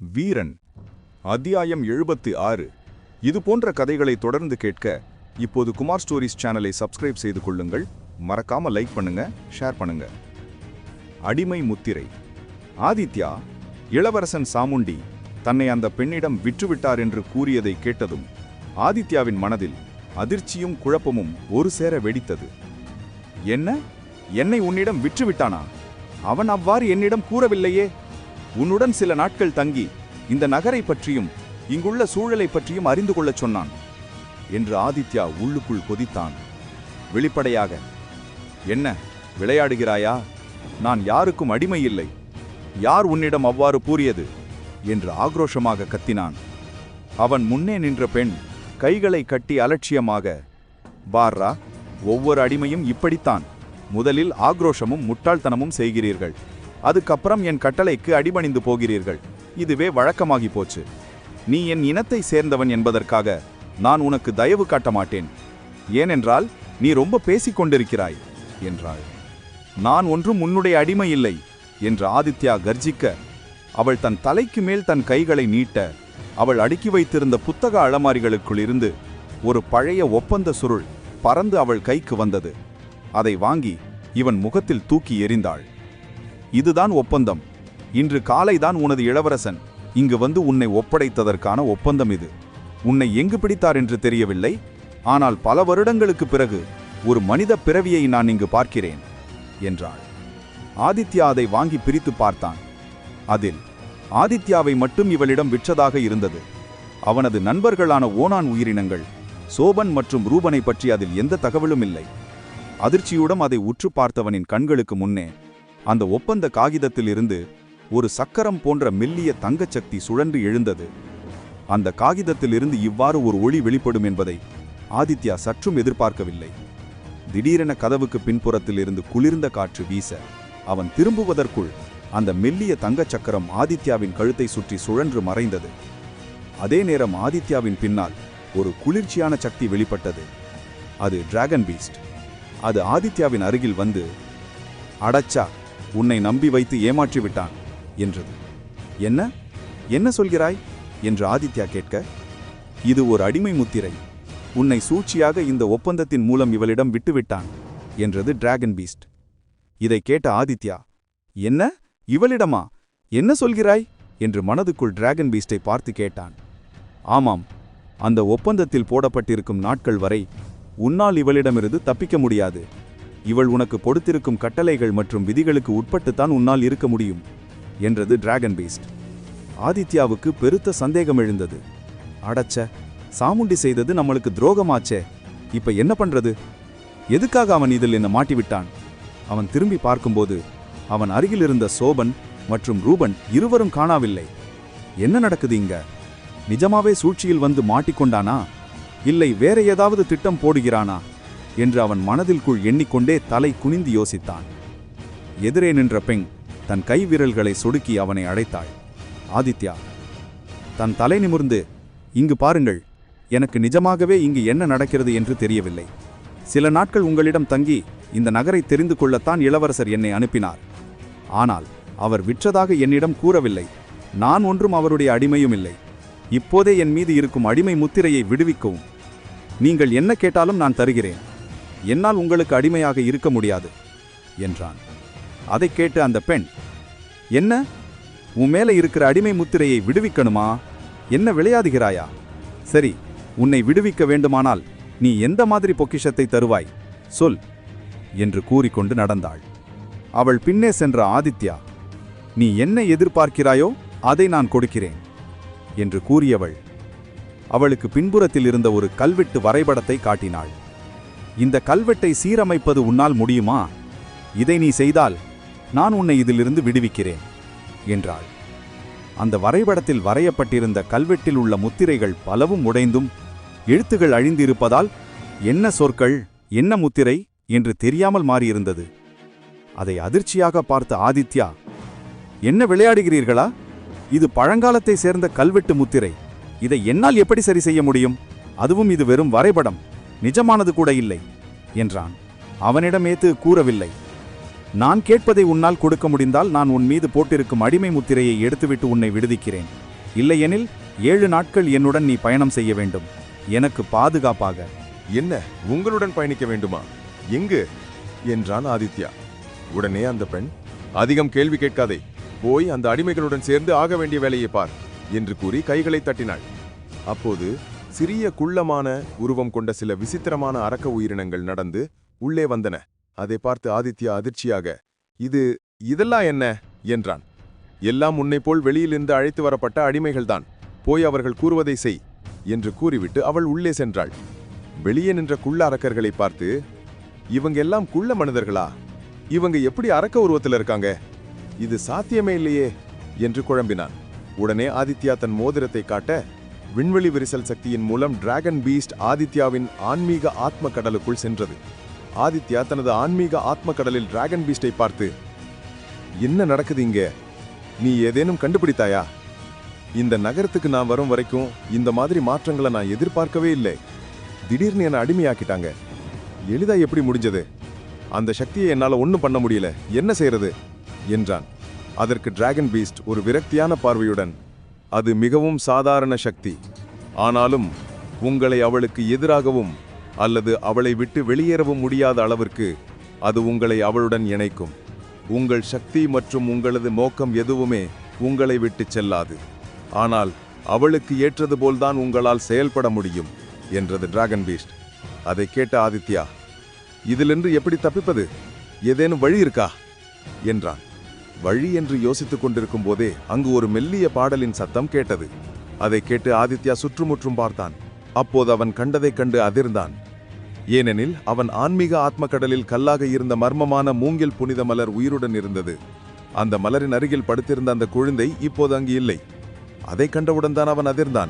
வீரன். அத்தியாயம் எழுபத்து ஆறு. இது போன்ற கதைகளை தொடர்ந்து கேட்க இப்போது குமார் ஸ்டோரிஸ் சேனலை சப்ஸ்கிரைப் செய்து கொள்ளுங்கள். மறக்காம லைக் பண்ணுங்க ஷேர் பண்ணுங்க. அடிமை முத்திரை. ஆதித்யா இளவரசன் சாமுண்டி தன்னை அந்த பெண்ணிடம் விற்றுவிட்டார் என்று கூறியதை கேட்டதும் ஆதித்யாவின் மனதில் அதிர்ச்சியும் குழப்பமும் ஒரு சேர வெடித்தது. என்ன? என்னை உன்னிடம் விற்றுவிட்டானா? அவன் அவ்வாறு என்னிடம் கூறவில்லையே! உன்னுடன் சில நாட்கள் தங்கி இந்த நகரை பற்றியும் இங்குள்ள சூழலை பற்றியும் அறிந்து கொள்ளச் சொன்னான். என்று ஆதித்யா உள்ளுக்குள் கொதித்தான். வெளிப்படையாக என்ன விளையாடுகிறாயா? நான் யாருக்கும் அடிமை இல்லை. யார் உன்னிடம் அவ்வாறு கூறியது? என்று ஆக்ரோஷமாக கத்தினான். அவன் முன்னே நின்ற பெண் கைகளை கட்டி அலட்சியமாக பார்ரா ஒவ்வொரு அடிமையும் இப்படித்தான். முதலில் ஆக்ரோஷமும் முட்டாள்தனமும் செய்கிறீர்கள். அதுக்கப்புறம் என் கட்டளைக்கு அடிபணிந்து போகிறீர்கள். இதுவே வழக்கமாகி போச்சு. நீ என் இனத்தை சேர்ந்தவன் என்பதற்காக நான் உனக்கு தயவு காட்ட மாட்டேன். ஏனென்றால் நீ ரொம்ப பேசிக் கொண்டிருக்கிறாய் என்றாள். நான் ஒன்றும் உன்னுடைய அடிமை இல்லை என்று ஆதித்யா கர்ஜிக்க அவள் தன் தலைக்கு மேல் தன் கைகளை நீட்ட அவள் அடுக்கி வைத்திருந்த புத்தக அலமாரிகளுக்குள் இருந்து ஒரு பழைய ஒப்பந்த சுருள் பறந்து அவள் கைக்கு வந்தது. அதை வாங்கி இவன் முகத்தில் தூக்கி எறிந்தாள். இதுதான் ஒப்பந்தம். இன்று காலைதான் உனது இளவரசன். இங்கு வந்து உன்னை ஒப்படைத்ததற்கான ஒப்பந்தம் இது. உன்னை எங்கு பிடித்தார் என்று தெரியவில்லை. ஆனால் பல வருடங்களுக்கு பிறகு ஒரு மனித பிறவியை நான் இங்கு பார்க்கிறேன் என்றாள். ஆதித்யா அதை வாங்கி பிரித்து பார்த்தான். அதில் ஆதித்யாவை மட்டும் இவளிடம் விற்றதாக இருந்தது. அவனது நண்பர்களான ஓனான் உயிரினங்கள் சோபன் மற்றும் ரூபனை பற்றி அதில் எந்த தகவலும் இல்லை. அதிர்ச்சியுடன் அதை உற்று பார்த்தவனின் கண்களுக்கு முன்னே அந்த ஒப்பந்த காகிதத்திலிருந்து ஒரு சக்கரம் போன்ற மெல்லிய தங்கச் சக்தி சுழன்று எழுந்தது. அந்த காகிதத்திலிருந்து இவ்வாறு ஒரு ஒளி வெளிப்படும் என்பதை ஆதித்யா சற்றும் எதிர்பார்க்கவில்லை. திடீரென கதவுக்கு பின்புறத்தில் இருந்து குளிர்ந்த காற்று வீச அவன் திரும்புவதற்குள் அந்த மெல்லிய தங்கச் சக்கரம் ஆதித்யாவின் கழுத்தை சுற்றி சுழன்று மறைந்தது. அதே நேரம் ஆதித்யாவின் பின்னால் ஒரு குளிர்ச்சியான சக்தி வெளிப்பட்டது. அது டிராகன் பீஸ்ட் அது ஆதித்யாவின் அருகில் வந்து அடச்சா உன்னை நம்பி வைத்து ஏமாற்றி விட்டான் என்றது. என்ன? என்ன சொல்கிறாய்? என்று ஆதித்யா கேட்க இது ஒரு அடிமை முத்திரை. உன்னை சூழ்ச்சியாக இந்த ஒப்பந்தத்தின் மூலம் இவளிடம் விட்டுவிட்டான் என்றது டிராகன் பீஸ்ட் இதை கேட்ட ஆதித்யா என்ன? இவளிடமா? என்ன சொல்கிறாய்? என்று மனதுக்குள் டிராகன் பீஸ்டை பார்த்து கேட்டான். ஆமாம் அந்த ஒப்பந்தத்தில் போடப்பட்டிருக்கும் நாட்கள் வரை உன்னால் இவளிடமிருந்து தப்பிக்க முடியாது. இவள் உனக்கு கொடுத்திருக்கும் கட்டளைகள் மற்றும் விதிகளுக்கு உட்பட்டுத்தான் உன்னால் இருக்க முடியும் என்றது டிராகன் பீஸ்ட் ஆதித்யாவுக்கு பெருத்த சந்தேகம் எழுந்தது. அடச்ச சாமுண்டி செய்தது நம்மளுக்கு துரோகமாச்சே. இப்ப என்ன பண்றது? எதுக்காக அவன் இதில் என்ன மாட்டிவிட்டான்? அவன் திரும்பி பார்க்கும்போது அவன் அருகில் இருந்த சோபன் மற்றும் ரூபன் இருவரும் காணாவில்லை. என்ன நடக்குது இங்க? நிஜமாவே சூழ்ச்சியில் வந்து மாட்டிக்கொண்டானா? இல்லை வேற ஏதாவது திட்டம் போடுகிறானா? என்று அவன் மனதிற்குள் எண்ணிக்கொண்டே தலை குனிந்து யோசித்தான். எதிரே நின்ற பெண் தன் கை விரல்களை சொடுக்கி அவனை அழைத்தாள் ஆதித்யா தன் தலை நிமிர்ந்து இங்கு பாருங்கள் எனக்கு நிஜமாகவே இங்கு என்ன நடக்கிறது என்று தெரியவில்லை. சில நாட்கள் உங்களிடம் தங்கி இந்த நகரை தெரிந்து கொள்ளத்தான் இளவரசர் என்னை அனுப்பினார். ஆனால் அவர் விற்றதாக என்னிடம் கூறவில்லை. நான் ஒன்றும் அவருடைய அடிமையும் இல்லை. இப்போதே என் மீது இருக்கும் அடிமை முத்திரையை விடுவிக்கவும். நீங்கள் என்ன கேட்டாலும் நான் தருகிறேன். என்னால் உங்களுக்கு அடிமையாக இருக்க முடியாது என்றான். அதைக் கேட்டு அந்த பெண் என்ன? உன் மேலே இருக்கிற அடிமை முத்திரையை விடுவிக்கணுமா? என்ன விளையாடுகிறாயா? சரி உன்னை விடுவிக்க வேண்டுமானால் நீ எந்த மாதிரி பொக்கிஷத்தை தருவாய் சொல் என்று கூறிக்கொண்டு நடந்தாள். அவள் பின்னே சென்ற ஆதித்யா நீ என்ன எதிர்பார்க்கிறாயோ அதை நான் கொடுக்கிறேன் என்று கூறியவள். அவளுக்கு பின்புறத்தில் இருந்த ஒரு கல்வெட்டு வரைபடத்தை காட்டினாள். இந்த கல்வெட்டை சீரமைப்பது உன்னால் முடியுமா? இதை நீ செய்தால் நான் உன்னை இதிலிருந்து விடுவிக்கிறேன் என்றாள். அந்த வரைபடத்தில் வரையப்பட்டிருந்த கல்வெட்டில் உள்ள முத்திரைகள் பலவும் உடைந்தும் எழுத்துகள் அழிந்திருப்பதால் என்ன சொற்கள் என்ன முத்திரை என்று தெரியாமல் மாறியிருந்தது. அதை அதிர்ச்சியாக பார்த்த ஆதித்யா என்ன விளையாடுகிறீர்களா? இது பழங்காலத்தை சேர்ந்த கல்வெட்டு முத்திரை. இதை என்னால் எப்படி சரி செய்ய முடியும்? அதுவும் இது வெறும் வரைபடம். நிஜமானது கூட இல்லை என்றான். அவனிடம் ஏத்து கூறவில்லை. நான் கேட்பதை உன்னால் கொடுக்க முடிந்தால் நான் உன் மீது போட்டிருக்கும் அடிமை முத்திரையை எடுத்துவிட்டு உன்னை விடுதிக்கிறேன் இல்லையெனில் ஏழு நாட்கள் என்னுடன் நீ பயணம் செய்ய வேண்டும். எனக்கு பாதுகாப்பாக. என்ன உங்களுடன் பயணிக்க வேண்டுமா? எங்கு? என்றான் ஆதித்யா. உடனே அந்த பெண் அதிகம் கேள்வி கேட்காதே போய் அந்த அடிமைகளுடன் சேர்ந்து ஆக வேண்டிய வேலையை பார் என்று கூறி கைகளை தட்டினாள். அப்போது சிறிய குள்ளமான உருவம் கொண்ட சில விசித்திரமான அரக்க உயிரினங்கள் நடந்து உள்ளே வந்தன. அதை பார்த்து ஆதித்யா அதிர்ச்சியாக இது இதெல்லாம் என்ன? என்றான். எல்லாம் உன்னை போல் வெளியிலிருந்து அழைத்து வரப்பட்ட அடிமைகள்தான். போய் அவர்கள் கூறுவதை செய் என்று கூறிவிட்டு அவள் உள்ளே சென்றாள். வெளியே நின்ற குள்ள அரக்கர்களை பார்த்து இவங்க எல்லாம் குள்ள மனிதர்களா? இவங்க எப்படி அரக்க உருவத்தில் இருக்காங்க? இது சாத்தியமே இல்லையே என்று குழம்பினான். உடனே ஆதித்யா தன் மோதிரத்தை காட்ட விண்வெளி விரிசல் சக்தியின் மூலம் டிராகன் பீஸ்ட் ஆதித்யாவின் ஆன்மீக ஆத்ம கடலுக்குள் சென்றது. ஆதித்யா தனது ஆன்மீக ஆத்ம கடலில் டிராகன் பீஸ்டை பார்த்து என்ன நடக்குது இங்க? நீ ஏதேனும் கண்டுபிடித்தாயா? இந்த நகரத்துக்கு நான் வரும் வரைக்கும் இந்த மாதிரி மாற்றங்களை நான் எதிர்பார்க்கவே இல்லை. திடீர்னு என்னை அடிமையாக்கிட்டாங்க. எளிதா எப்படி முடிஞ்சது? அந்த சக்தியை என்னால் ஒன்றும் பண்ண முடியல. என்ன செய்யறது என்றான். அதற்கு டிராகன் பீஸ்ட் ஒரு விரக்தியான பார்வையுடன் அது மிகவும் சாதாரண சக்தி. ஆனாலும் உங்களை அவளுக்கு எதிராகவும் அல்லது அவளை விட்டு வெளியேறவும் முடியாத அளவிற்கு அது உங்களை அவளுடன் இணைக்கும். உங்கள் சக்தி மற்றும் உங்களது நோக்கம் எதுவுமே உங்களை விட்டு செல்லாது. ஆனால் அவளுக்கு ஏற்றது போல்தான் உங்களால் செயல்பட முடியும் என்றது டிராகன் பீஸ்ட் அதை கேட்ட ஆதித்யா இதிலிருந்து எப்படி தப்பிப்பது? ஏதேனும் வழி இருக்கா? என்றான். வழி என்று யோசித்துக் கொண்டிருக்கும் போதே அங்கு ஒரு மெல்லிய பாடலின் சத்தம் கேட்டது. அதை கேட்டு ஆதித்யா சுற்றுமுற்றும் பார்த்தான். அப்போது அவன் கண்டதைக் கண்டு அதிர்ந்தான். ஏனெனில் அவன் ஆன்மீக ஆத்மக்கடலில் கல்லாக இருந்த மர்மமான மூங்கில் புனித மலர் உயிருடன் இருந்தது. அந்த மலரின் அருகில் படுத்திருந்த அந்த குழந்தை இப்போது அங்கு இல்லை. அதை கண்டவுடன் தான் அவன் அதிர்ந்தான்.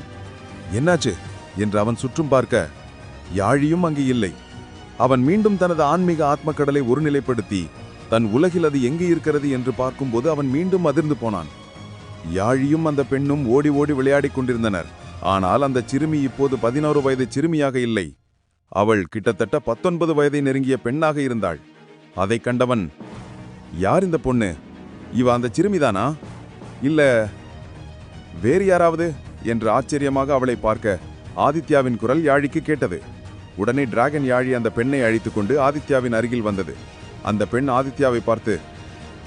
என்னாச்சு? என்று அவன் சுற்றும் பார்க்க யாழியும் அங்கு இல்லை. அவன் மீண்டும் தனது ஆன்மீக ஆத்மக்கடலை ஒருநிலைப்படுத்தி தன் உலகில் அது எங்கே இருக்கிறது என்று பார்க்கும்போது அவன் மீண்டும் அதிர்ந்து போனான். யாழியும் அந்த பெண்ணும் ஓடி ஓடி விளையாடிக் கொண்டிருந்தனர். ஆனால் அந்த சிறுமி இப்போது பதினோரு வயது சிறுமியாக இல்லை. அவள் கிட்டத்தட்ட பத்தொன்பது வயதை நெருங்கிய பெண்ணாக இருந்தாள். அதைக் கண்டவன் யார் இந்த பொண்ணு? இவ அந்த சிறுமிதானா? இல்ல வேறு யாராவது? என்று ஆச்சரியமாக அவளை பார்க்க ஆதித்யாவின் குரல் யாழிக்கு கேட்டது. உடனே டிராகன் யாழி அந்த பெண்ணை அழைத்துக் கொண்டு ஆதித்யாவின் அருகில் வந்தது. அந்த பெண் ஆதித்யாவை பார்த்து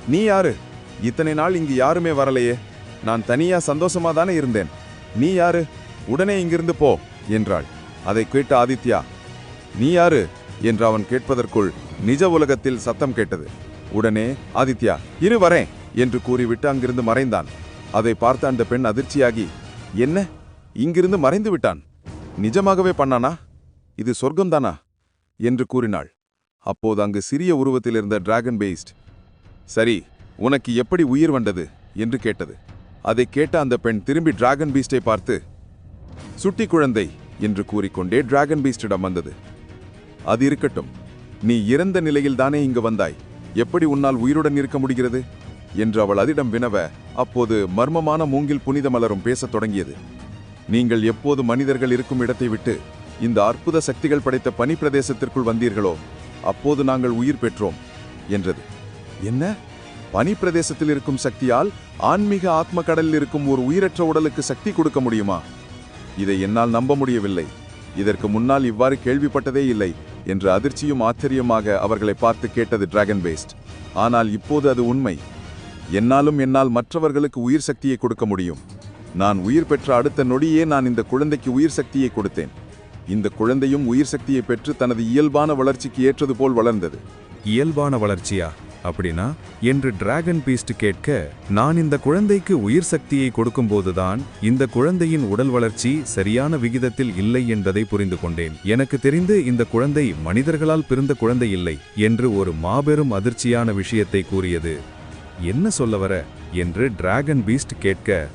நீ யாரு? இத்தனை நாள் இங்கு யாருமே வரலையே. நான் தனியா சந்தோஷமா தானே இருந்தேன். நீ யாரு? உடனே இங்கிருந்து போ என்றாள். அதை கேட்ட ஆதித்யா நீ யாரு? என்று அவன் கேட்பதற்குள் நிஜ உலகத்தில் சத்தம் கேட்டது. உடனே ஆதித்யா இரு வரேன் என்று கூறிவிட்டு அங்கிருந்து மறைந்தான். அதை பார்த்த அந்த பெண் அதிர்ச்சியாகி என்ன? இங்கிருந்து மறைந்து விட்டான்? நிஜமாகவே பண்ணானா? இது சொர்க்கம்தானா? என்று கூறினாள். அப்போது அங்கு சிறிய உருவத்தில் இருந்த டிராகன் பேஸ்ட் சரி உனக்கு எப்படி உயிர் வந்தது? என்று கேட்டது. அதை கேட்ட அந்த பெண் திரும்பி டிராகன் பீஸ்டை பார்த்து சுட்டி குழந்தை என்று கூறிக்கொண்டே டிராகன் பீஸ்டிடம் வந்தது. அது இருக்கட்டும். நீ இறந்த நிலையில்தானே இங்கு வந்தாய். எப்படி உன்னால் உயிருடன் இருக்க முடிகிறது? என்று அவள் அதிடம் வினவ அப்போது மர்மமான மூங்கில் புனித மலரும் பேசத் தொடங்கியது. நீங்கள் எப்போது மனிதர்கள் இருக்கும் இடத்தை விட்டு இந்த அற்புத சக்திகள் படைத்த பனி பிரதேசத்திற்குள் வந்தீர்களோ அப்போது நாங்கள் உயிர் பெற்றோம் என்றது. என்ன? பனி பிரதேசத்தில் இருக்கும் சக்தியால் ஆன்மீக ஆத்ம கடலில் இருக்கும் ஒரு உயிரற்ற உடலுக்கு சக்தி கொடுக்க முடியுமா? இதை என்னால் நம்ப முடியவில்லை. இதற்கு முன்னால் இவ்வாறு கேள்விப்பட்டதே இல்லை என்று அதிர்ச்சியும் ஆச்சரியமாக அவர்களை பார்த்து கேட்டது டிராகன் பேஸ்ட் ஆனால் இப்போது அது உண்மை. என்னாலும் என்னால் மற்றவர்களுக்கு உயிர் சக்தியை கொடுக்க முடியும். நான் உயிர் பெற்ற அடுத்த நொடியே நான் இந்த குழந்தைக்கு உயிர் சக்தியை கொடுத்தேன். இந்த குழந்தையும் உயிர் சக்தியை பெற்று தனது இயல்பான வளர்ச்சிக்கு ஏற்றது போல் வளர்ந்தது. இயல்பான வளர்ச்சியா? அப்படின்னா என்று டிராகன் பீஸ்ட் கேட்க நான் இந்த குழந்தைக்கு உயிர் சக்தியை கொடுக்கும்போதுதான் இந்த குழந்தையின் உடல் வளர்ச்சி சரியான விகிதத்தில் இல்லை என்பதை புரிந்து கொண்டேன். எனக்கு தெரிந்து இந்த குழந்தை மனிதர்களால் பிறந்த குழந்தை இல்லை என்று ஒரு மாபெரும் அதிர்ச்சியான விஷயத்தை கூறியது. என்ன சொல்ல வர? என்று டிராகன் பீஸ்ட் கேட்க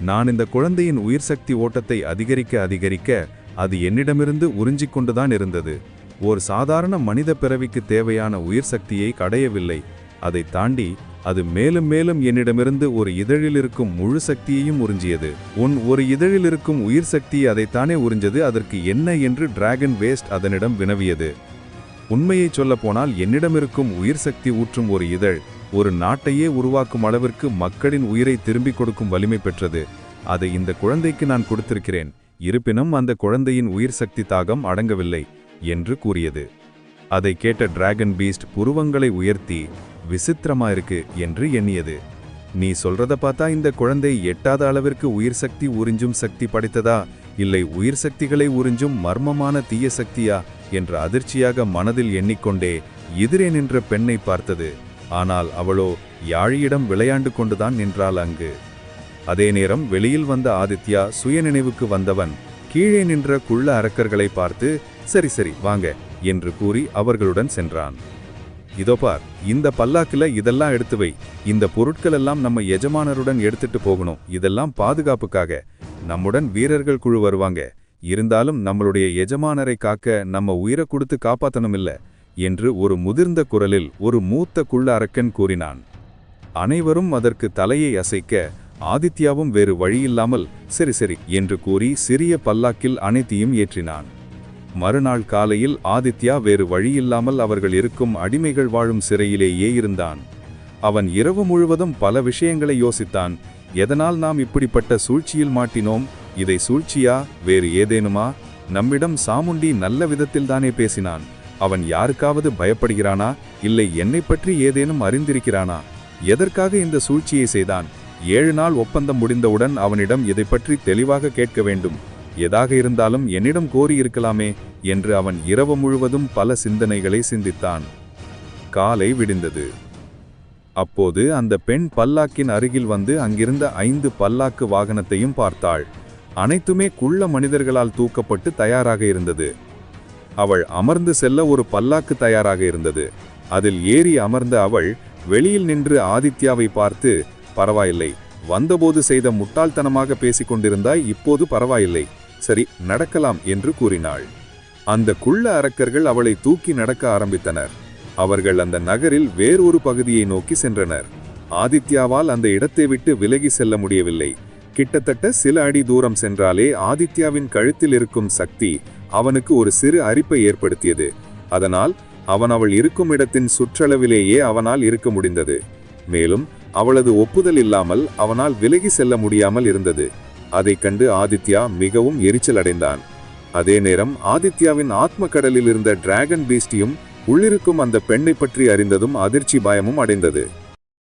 நான் இந்த குழந்தையின் உயிர் சக்தி ஓட்டத்தை அதிகரிக்க அதிகரிக்க அது என்னிடமிருந்து உறிஞ்சிக் கொண்டுதான் இருந்தது. ஒரு சாதாரண மனித பிறவிக்கு தேவையான உயிர் சக்தியை கடையவில்லை. அதை தாண்டி அது மேலும் மேலும் என்னிடமிருந்து ஒரு இதழில் இருக்கும் முழு சக்தியையும் உறிஞ்சியது. உன் ஒரு இதழில் இருக்கும் உயிர் சக்தி அதைத்தானே உறிஞ்சது. அதற்கு என்ன என்று டிராகன் வேஸ்ட் அதனிடம் வினவியது. உண்மையை சொல்லப்போனால் என்னிடமிருக்கும் உயிர் சக்தி ஊற்றும் ஒரு இதழ் ஒரு நாட்டையே உருவாக்கும் அளவிற்கு மக்களின் உயிரை திரும்பிக் கொடுக்கும் வலிமை பெற்றது. அதை இந்த குழந்தைக்கு நான் கொடுத்திருக்கிறேன். இருப்பினும் அந்த குழந்தையின் உயிர் சக்தி தாகம் அடங்கவில்லை என்று கூறியது. அதை கேட்ட டிராகன் பீஸ்ட் புருவங்களை உயர்த்தி விசித்திரமா இருக்கு என்று எண்ணியது. நீ சொல்றத பார்த்தா இந்த குழந்தை எட்டாத அளவிற்கு உயிர் சக்தி உறிஞ்சும் சக்தி படைத்ததா? இல்லை உயிர் சக்திகளை உறிஞ்சும் மர்மமான தீய சக்தியா? என்ற அதிர்ச்சியாக மனதில் எண்ணிக்கொண்டே எதிரே நின்ற பெண்ணை பார்த்தது. ஆனால் அவளோ யாழியிடம் விளையாண்டு கொண்டுதான் நின்றாள் அங்கு. அதே நேரம் வெளியில் வந்த ஆதித்யா சுயநினைவுக்கு வந்தவன் கீழே நின்ற குள்ள அரக்கர்களை பார்த்து சரி சரி வாங்க என்று கூறி அவர்களுடன் சென்றான். இதோ பார் இந்த பல்லாக்கில் இதெல்லாம் எடுத்து வை. இந்த பொருட்கள் எல்லாம் நம்ம எஜமானருடன் எடுத்துட்டு போகணும். இதெல்லாம் பாதுகாப்புக்காக. நம்முடன் வீரர்கள் குழு வருவாங்க. இருந்தாலும் நம்மளுடைய எஜமானரை காக்க நம்ம உயிரை கொடுத்து காப்பாத்தணும் இல்லை என்று ஒரு முதிர்ந்த குரலில் ஒரு மூத்த குள்ள அரக்கன் கூறினான். அனைவரும் அதற்கு தலையை அசைக்க ஆதித்யாவும் வேறு வழியில்லாமல் சரி சரி என்று கூறி சிறிய பல்லாக்கில் அனைத்தையும் ஏற்றினான். மறுநாள் காலையில் ஆதித்யா வேறு வழியில்லாமல் அவர்கள் இருக்கும் அடிமைகள் வாழும் சிறையிலேயே இருந்தான். அவன் இரவு முழுவதும் பல விஷயங்களை யோசித்தான். எதனால் நாம் இப்படிப்பட்ட சூழ்ச்சியில் மாட்டினோம்? இதை சூழ்ச்சியா? வேறு ஏதேனுமா? நம்மிடம் சாமுண்டி நல்ல விதத்தில்தானே பேசினான். அவன் யாருக்காவது பயப்படுகிறானா? இல்லை என்னை பற்றி ஏதேனும் அறிந்திருக்கிறானா? எதற்காக இந்த சூழ்ச்சியை செய்தான்? ஏழு நாள் ஒப்பந்தம் முடிந்தவுடன் அவனிடம் இதை பற்றி தெளிவாக கேட்க வேண்டும். எதாக இருந்தாலும் என்னிடம் கோரியிருக்கலாமே என்று அவன் இரவு முழுவதும் பல சிந்தனைகளை சிந்தித்தான். காலை விடிந்தது. அப்போது அந்த பெண் பல்லாக்கின் அருகில் வந்து அங்கிருந்த ஐந்து பல்லாக்கு வாகனத்தையும் பார்த்தாள். அனைத்துமே குள்ள மனிதர்களால் தூக்கப்பட்டு தயாராக இருந்தது. அவள் அமர்ந்து செல்ல ஒரு பல்லாக்கு தயாராக இருந்தது. அதில் ஏறி அமர்ந்த அவள் வெளியில் நின்று ஆதித்யாவை பார்த்து பரவாயில்லை. வந்தபோது செய்த முட்டாள்தனமாக பேசிக் கொண்டிருந்தாய் இப்போது பரவாயில்லை. சரி நடக்கலாம் என்று கூறினாள். அந்த குள்ள அரக்கர்கள் அவளை தூக்கி நடக்க ஆரம்பித்தனர். அவர்கள் அந்த நகரில் வேறொரு பகுதியை நோக்கி சென்றனர். ஆதித்யாவால் அந்த இடத்தை விட்டு விலகி செல்ல முடியவில்லை. கிட்டத்தட்ட சில அடி தூரம் சென்றாலே ஆதித்யாவின் கழுத்தில் இருக்கும் சக்தி அவனுக்கு ஒரு சிறு அரிப்பை ஏற்படுத்தியது. அதனால் அவன் அவள் இருக்கும் இடத்தின் சுற்றளவிலேயே அவனால் இருக்க முடிந்தது. மேலும் அவளது ஒப்புதல் இல்லாமல் அவனால் விலகி செல்ல முடியாமல் இருந்தது. அதைக் கண்டு ஆதித்யா மிகவும் எரிச்சல் அடைந்தான். அதே நேரம் ஆதித்யாவின் ஆத்ம கடலில் இருந்த டிராகன் பீஸ்டியும் உள்ளிருக்கும் அந்த பெண்ணை பற்றி அறிந்ததும் அதிர்ச்சி பயமும் அடைந்தது.